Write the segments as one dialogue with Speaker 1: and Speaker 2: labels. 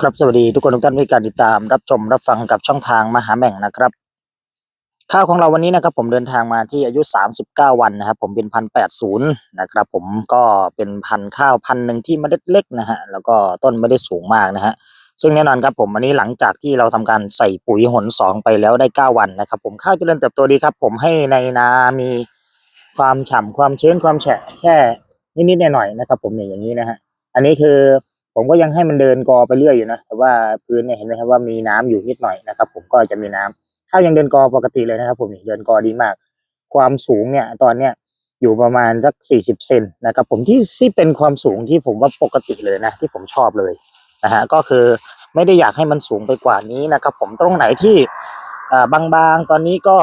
Speaker 1: ครับสวัสดีทุกคนทุกท่านที่การติดตามรับชมรับฟังกับช่องทางมหาแบ่งนะครับ ข้าวของเราวันนี้นะครับ ผมเดินทางมาที่อายุ 39 วันนะครับ ผมเป็นพันแปดศูนย์นะครับ ผมก็เป็นพันข้าวพันหนึ่งที่เมล็ดเล็กนะฮะแล้วก็ต้นไม่ได้สูงมากนะฮะซึ่งแน่นอนครับผมวันนี้หลังจากที่เราทำการใส่ปุ๋ยหนสองไปแล้วได้ 9 วันนะครับ ผมข้าวจเจริญเติบโตดีครับ ผมให้ในนามีความฉ่ำความชื้นความแฉะแค่นิดๆหน่อยๆนะครับ ผมเนี่ยอย่างนี้นะฮะอันนี้คือ ผมก็ยังให้มันเดินกอไปเรื่อยอยู่นะแต่ว่าพื้นเนี่ยเห็นไหมครับว่ามีน้ำอยู่นิดหน่อยนะครับ ผมก็จะมีน้ำข้าวยังเดินกอปกติเลยนะครับผมเดินกอดีมาก ความสูงเนี่ยตอนเนี้ยอยู่ประมาณสักสี่สิบเซนนะครับ ผมที่ที่เป็นความสูงที่ผมว่าปกติเลยนะ ที่ผมชอบเลยนะฮะก็คือไม่ได้อยากให้มันสูงไปกว่านี้นะครับ ผมตรงไหนที่บางๆ ตอนนี้ก็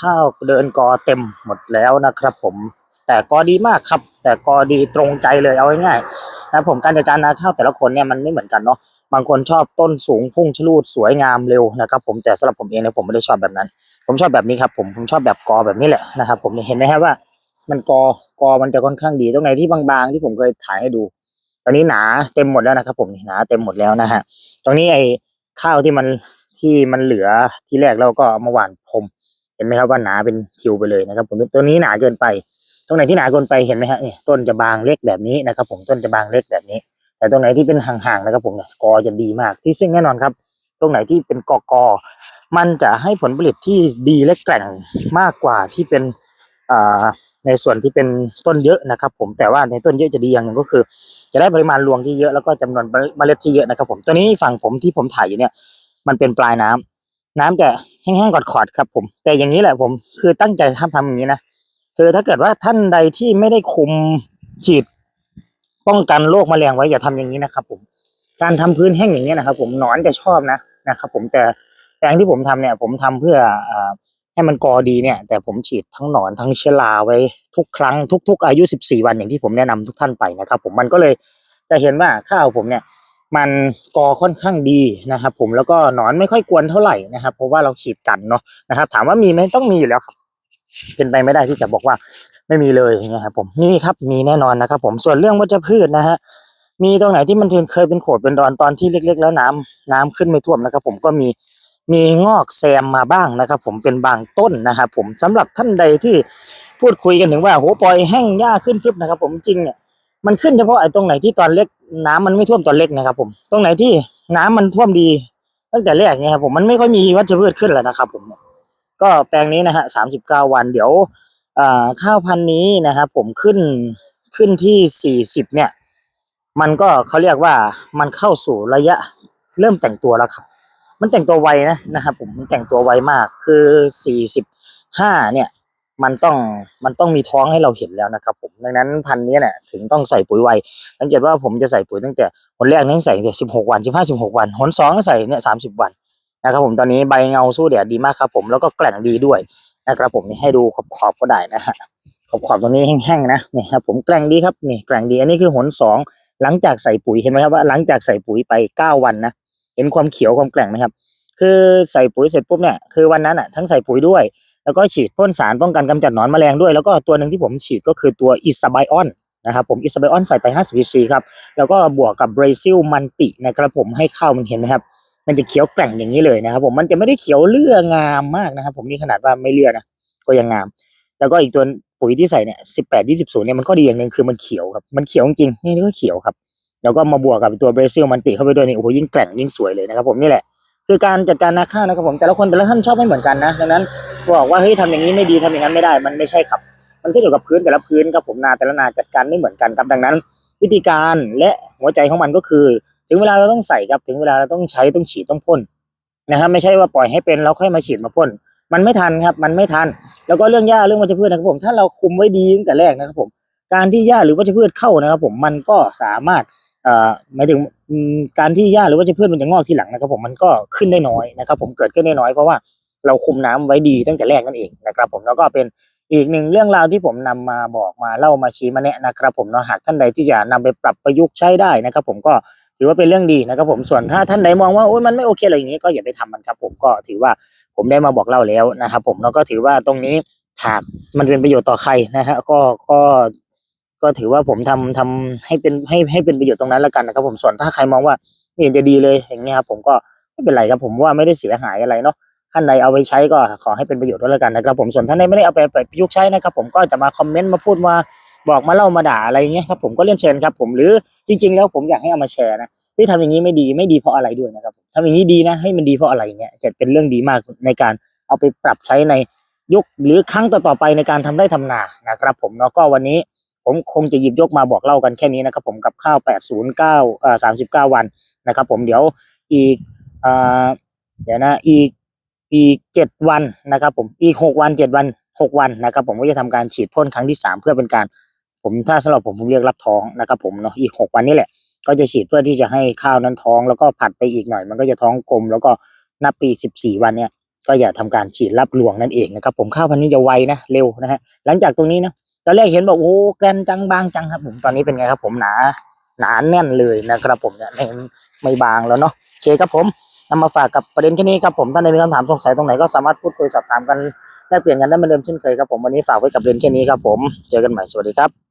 Speaker 1: ข้าวเดินกอเต็มหมดแล้วนะครับ ผมแต่กอดีมากครับ แต่กอดีตรงใจเลยเอาง่าย นะผมการจัดการนาข้าวแต่ละคนเนี่ยมันไม่เหมือนกันเนาะบางคนชอบต้นสูงพุ่งชะลูดสวยงามเร็วนะครับ ผมแต่สำหรับผมเองเนี่ยผมไม่ได้ชอบแบบนั้น ผมชอบแบบนี้ครับผมผมชอบแบบกอแบบนี้แหละนะครับ ผมเห็นไหมครับว่า มันกอกอมันจะค่อนข้างดีตรงไหนที่บางๆ ที่ผมเคยถ่ายให้ดู ตอนนี้หนาเต็มหมดแล้วนะครับ ผมหนาเต็มหมดแล้วนะฮะตรงนี้ไอ้ข้าวที่มันที่มันเหลือที่แรกเราก็เอามาหว่านพรมเห็นไหมครับว่าหนาเป็นคิวไปเลยนะครับ ผมตัวนี้หนาเกินไป ตรงไหนที่หนาเกินไปเห็นไหมฮะนี่ต้นจะบางเล็กแบบนี้นะครับ ผมต้นจะบางเล็กแบบนี้ แต่ตรงไหนที่เป็นห่างๆนะครับ ผมเนี่ยกอจะดีมากที่ซึ่งแน่นอนครับ ตรงไหนที่เป็นกอกอมันจะให้ผลผลิตที่ดีและแกร่งมากกว่าที่เป็นในส่วนที่เป็นต้นเยอะนะครับ ผมแต่ว่าในต้นเยอะจะดีอย่างหนึ่งก็คือ จะได้ปริมาณรวงที่เยอะแล้วก็จำนวนเมล็ดที่เยอะนะครับ ผมตัวนี้ฝั่งผมที่ผมถ่ายอยู่เนี่ย มันเป็นปลายน้ำน้ำจะแห้งๆกอดๆครับ ผม แต่อย่างนี้แหละผมคือตั้งใจทำทำอย่างนี้นะ คือถ้าเกิดว่าท่านใดที่ไม่ได้คุมฉีดป้องกันโรคแมลงไว้อย่าทำอย่างนี้นะครับผมการทำพื้นแห้งอย่างนี้ยนะครับ ผมหนอนจะชอบนะนะครับ ผมแต่แปลงที่ผมทำเนี่ย ผมทำเพื่ออให้มันกอดีเนี่ย แต่ผมฉีดทั้งหนอนทั้งเชื้อราไว้ทุกครั้งทุก ๆ อายุ 14 วันอย่างที่ผมแนะนำทุกท่านไปนะครับ ผมมันก็เลยจะเห็นว่าข้าวผมเนี่ย มันกอค่อนข้างดีนะครับ ผมแล้วก็หนอนไม่ค่อยกวนเท่าไหร่นะครับ เพราะว่าเราฉีดกันเนาะนะครับ ถามว่ามีไหมต้องมีอยู่แล้วครับ เป็นไปไม่ได้ที่จะบอกว่าไม่มีเลยนะครับผมมีครับมีแน่นอนนะครับ ผมส่วนเรื่องวัชพืชนะฮะมีตรงไหนที่มันเคยเป็นโขดเป็นดอนตอนที่เล็ก ๆ แล้วน้ำน้ำขึ้นไม่ท่วมนะครับ ผมก็มีมีงอกแซมมาบ้างนะครับ ผมเป็นบางต้นนะครับผมสำหรับท่านใดที่พูดคุยกันถึงว่าโหปล่อยแห้งหญ้าขึ้นพรึบนะครับ ผมจริงเนี่ยมันขึ้นเฉพาะไอ้ตรงไหนที่ตอนเล็กน้ำมันไม่ท่วมตอนเล็กนะครับ ผมตรงไหนที่น้ำมันท่วมดี ตั้งแต่แรกเนี่ยครับผมมันไม่ค่อยมีวัชพืชขึ้นแล้วนะครับ ผม ก็แปลงนี้นะฮะสามสิบเก้าวันเดี๋ยวข้าวพันธุ์นี้นะครับผมขึ้นขึ้นที่สี่สิบเนี่ย มันก็เขาเรียกว่ามันเข้าสู่ระยะเริ่มแต่งตัวแล้วครับ มันแต่งตัวไวนะนะครับผมมันแต่งตัวไวมากคือสี่สิบห้าเนี่ยมันต้องมันต้องมีท้องให้เราเห็นแล้วนะครับผมดังนั้นพันธุ์นี้เนี่ยถึงต้องใส่ปุ๋ยไวสังเกตว่าผมจะใส่ปุ๋ยตั้งแต่หนแรกนี่ใส่เนี่สิบหกวันสิบห้าสิบหกวันหนสองก็ใส่เนี่ยสามสิบวัน นะครับผมตอนนี้ใบเงาสู้แดดดีมากครับผมแล้วก็แกล่งดีด้วยนะครับผมนี่ให้ดูขอบขอบก็ได้นะฮะขอบขอบตรงนี้แห้งๆนะนี่ครับผมแกล่งดีครับนี่แกล่งดีอันนี้คือหนสองหลังจากใส่ปุ๋ยเห็นไหมครับว่าหลังจากใส่ปุ๋ยไปเก้าวันนะเห็นความเขียวความแกล่งไหมครับ คือใส่ปุ๋ยเสร็จปุ๊บเนี่ยคือวันนั้นอะทั้งใส่ปุ๋ยด้วย แล้วก็ฉีดพ่นสารป้องกันกำจัดหนอนแมลงด้วย แล้วก็ตัวหนึ่งที่ผมฉีดก็คือตัวอิสไบออนนะครับผมอิสไบออนใส่ไป 50 cc ครับแล้วก็บวกกับบราซิลมันตินะครับผมให้ข้าวมันเห็นไหมครับ มันจะเขียวแกร่งอย่างนี้เลยนะครับ ผมมันจะไม่ได้เขียวเลื่องามมากนะครับ ผมนี่ขนาดว่าไม่เลื่อนะก็ยังงาม แล้วก็อีกตัวปุ๋ยที่ใส่เนี่ยสิบแปดยี่สิบศูนย์เนี่ยมันก็ดีอย่างหนึ่งคือมันเขียวครับมันเขียวจริงนี่ก็เขียวครับแล้วก็มาบวกกับตัวเบรซิลมันติเข้าไปด้วยนี่โอ้โหยิ่งแกร่งยิ่งสวยเลยนะครับผมนี่แหละคือการจัดการนาข้าวนะครับผมแต่ละคนแต่ละท่านชอบไม่เหมือนกันนะดังนั้นบอกว่าเฮ้ยทำอย่างนี้ไม่ดีทำอย่างนั้นไม่ได้ มันไม่ใช่ครับ มันขึ้นอยู่กับพื้นแต่ละพื้นครับผมนาแต่ละนาจัดการไม่เหมือนกันครับดังนั้น วิธีการและหัวใจของมันก็คือ ถึงเวลาเราต้องใส่ครับถึงเวลาเราต้องใช้ต้องฉีดต้องพ่นนะครับไม่ใช่ว่าปล่อยให้เป็นแล้วค่อยมาฉีดมาพ่นมันไม่ทันครับ มันไม่ทัน แล้วก็เรื่องหญ้าเรื่องวัชพืชนะครับผม ถ้าเราคุมไว้ดีตั้งแต่แรกนะครับผม การที่หญ้าหรือวัชพืชเข้านะครับ ผมมันก็สามารถเอ่อหมายถึงการที่หญ้าหรือวัชพืชมันจะงอกทีหลังนะครับ ผมมันก็ขึ้นได้น้อยนะครับ ผมเกิดขึ้นได้น้อยเพราะว่าเราคุมน้ำไว้ดีตั้งแต่แรกนั่นเองนะครับ ผมแล้วก็เป็นอีกหนึ่งเรื่องราวที่ผมนำมาบอกมาเล่ามาชี้มาแนะนะครับ ผมเนาะหากท่านใดที่จะนำไปปรับประยุกต์ใช้ได้นะครับ ผมก็ ถือว่าเป็นเรื่องดีนะครับผมส่วนถ้าท่านใดมองว่าโอ้ยมันไม่โอเคอะไรอย่างนี้ก็อย่าไปทำมันครับผมก็ถือว่าผมได้มาบอกเล่าแล้วนะครับผมแล้วก็ถือว่าตรงนี้หากมันเป็นประโยชน์ต่อใครนะฮะก็ก็ก็ถือว่าผมทำทำให้เป็นให้ให้เป็นประโยชน์ตรงนั้นแล้วกันนะครับผมส่วนถ้าใครมองว่าไม่เห็นจะดีเลยอย่างเงี้ยครับผมก็ไม่เป็นไรครับผมว่าไม่ได้เสียหายอะไรเนาะท่านใดเอาไปใช้ก็ขอให้เป็นประโยชน์ด้วยแล้วกันนะครับผมส่วนท่านใดไม่ได้เอาไปประยุกต์ใช้นะครับผมก็จะมาคอมเมนต์มาพูดมา บอกมาเล่ามาด่าอะไรเงี้ยครับผมก็เรียนเชิญครับ ผมหรือจริง ๆ แล้วผมอยากให้เอามาแชร์นะที่ทำอย่างนี้ไม่ดีไม่ดีเพราะอะไรด้วยนะครับทำอย่างนี้ดีนะให้มันดีเพราะอะไรเงี้ยจะเป็นเรื่องดีมากในการเอาไปปรับใช้ในยุคหรือครั้งต่อๆไปในการทำไร่ทำนานะครับ ผมเนาะก็วันนี้ผมคงจะหยิบยกมาบอกเล่ากันแค่นี้นะครับ ผมกับข้าว 809เอ่อ39 วันนะครับ ผมเดี๋ยวอีกเอ่อเดี๋ยวนะอีกอีก7วันนะครับ ผมอีก6วัน7วัน6วันนะครับ ผมก็จะทำการฉีดพ่นครั้งที่3เพื่อเป็นการ ผมถ้าสำหรับผมผมเรียกรับท้องนะครับ ผมเนาะอีก6วันนี้แหละ ก็จะฉีดเพื่อที่จะให้ข้าวนั้นท้อง แล้วก็ผัดไปอีกหน่อย มันก็จะท้องกลม แล้วก็นับปี14วันเนี่ยก็อย่าทำการฉีดรับรวงนั่นเองนะครับผมข้าวพันธุ์นี้จะไวนะเร็วนะฮะหลังจากตรงนี้นะตอนแรกเห็นบอกโอ้แกรนจังบางจังครับ ผมตอนนี้เป็นไงครับ ผมหนาหนาแน่นเลยนะครับผมเนี่ยไม่ไม่บางแล้วเนาะโอเคครับผมนำมาฝากกับประเด็นแค่นี้ครับผมท่านใดมีคำถามสงสัยตรงไหนก็สามารถพูดคุยสอบถามกันแลกเปลี่ยนกันได้เหมือนเดิมเช่นเคยครับผมวันนี้ฝากไว้กับประเด็นแค่นี้ครับผมเจอกันใหม่สวัสดีครับ